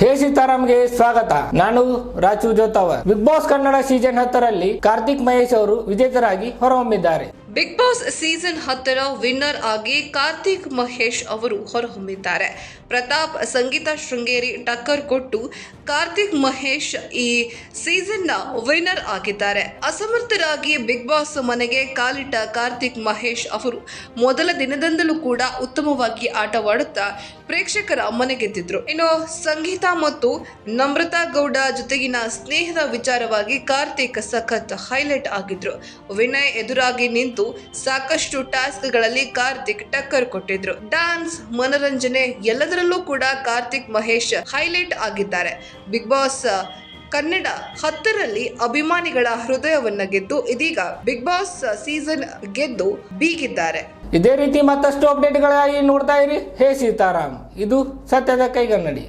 ಹೇ ಸೀತಾರಾಮ್ಗೆ ಸ್ವಾಗತ. ನಾನು Raju ಜೋತಾವರ್ Bigg Boss Kannada season ಹತ್ತರಲ್ಲಿ ಕಾರ್ತಿಕ್ ಮಹೇಶ್ ಅವರು ವಿಜೇತರಾಗಿ ಹೊರಹೊಮ್ಮಿದ್ದಾರೆ. ಬಿಗ್ ಬಾಸ್ ಸೀಸನ್ ಹತ್ತರ ವಿನ್ನರ್ ಆಗಿ ಕಾರ್ತಿಕ್ ಮಹೇಶ್ ಅವರು ಹೊರಹೊಮ್ಮಿದ್ದಾರೆ. ಪ್ರತಾಪ್, ಸಂಗೀತ ಶೃಂಗೇರಿ ಟಕ್ಕರ್ ಕೊಟ್ಟು ಕಾರ್ತಿಕ್ ಮಹೇಶ್ ಈ ಸೀಸನ್ನ ವಿನ್ನರ್ ಆಗಿದ್ದಾರೆ. ಅಸಮರ್ಥರಾಗಿ ಬಿಗ್ ಬಾಸ್ ಮನೆಗೆ ಕಾಲಿಟ್ಟ ಕಾರ್ತಿಕ್ ಮಹೇಶ್ ಅವರು ಮೊದಲ ದಿನದಿಂದಲೂ ಕೂಡ ಉತ್ತಮವಾಗಿ ಆಟವಾಡುತ್ತಾ ಪ್ರೇಕ್ಷಕರ ಮನೆಗೆದ್ದಿದ್ರು. ಇನ್ನು ಸಂಗೀತ ಮತ್ತು ನಮ್ರತಾ ಗೌಡ ಜೊತೆಗಿನ ಸ್ನೇಹದ ವಿಚಾರವಾಗಿ ಕಾರ್ತಿಕ್ ಸಖತ್ ಹೈಲೈಟ್ ಆಗಿದ್ರು. ವಿನಯ್ ಎದುರಾಗಿ ನಿಂತು ಸಾಕಷ್ಟು ಟಾಸ್ಕ್ಗಳಲ್ಲಿ ಕಾರ್ತಿಕ್ ಟಕ್ಕರ್ ಕೊಟ್ಟಿದ್ರು. ಡ್ಯಾನ್ಸ್ ಮನರಂಜನೆ ಎಲ್ಲದರಲ್ಲೂ ಕೂಡ ಕಾರ್ತಿಕ್ ಮಹೇಶ್ ಹೈಲೈಟ್ ಆಗಿದ್ದಾರೆ. ಬಿಗ್ ಬಾಸ್ ಕನ್ನಡ ಹತ್ತರಲ್ಲಿ ಅಭಿಮಾನಿಗಳ ಹೃದಯವನ್ನ ಗೆದ್ದು ಇದೀಗ ಬಿಗ್ ಬಾಸ್ ಸೀಸನ್ ಗೆದ್ದು ಬೀಗಿದ್ದಾರೆ. ಇದೇ ರೀತಿ ಮತ್ತಷ್ಟು ಅಪ್ಡೇಟ್ಗಳಾಗಿ ನೋಡ್ತಾ ಇರಿ. ಹೇ ಸೀತಾರಾಮ್, ಇದು ಸತ್ಯದ ಕೈಗನ್ನಡಿ.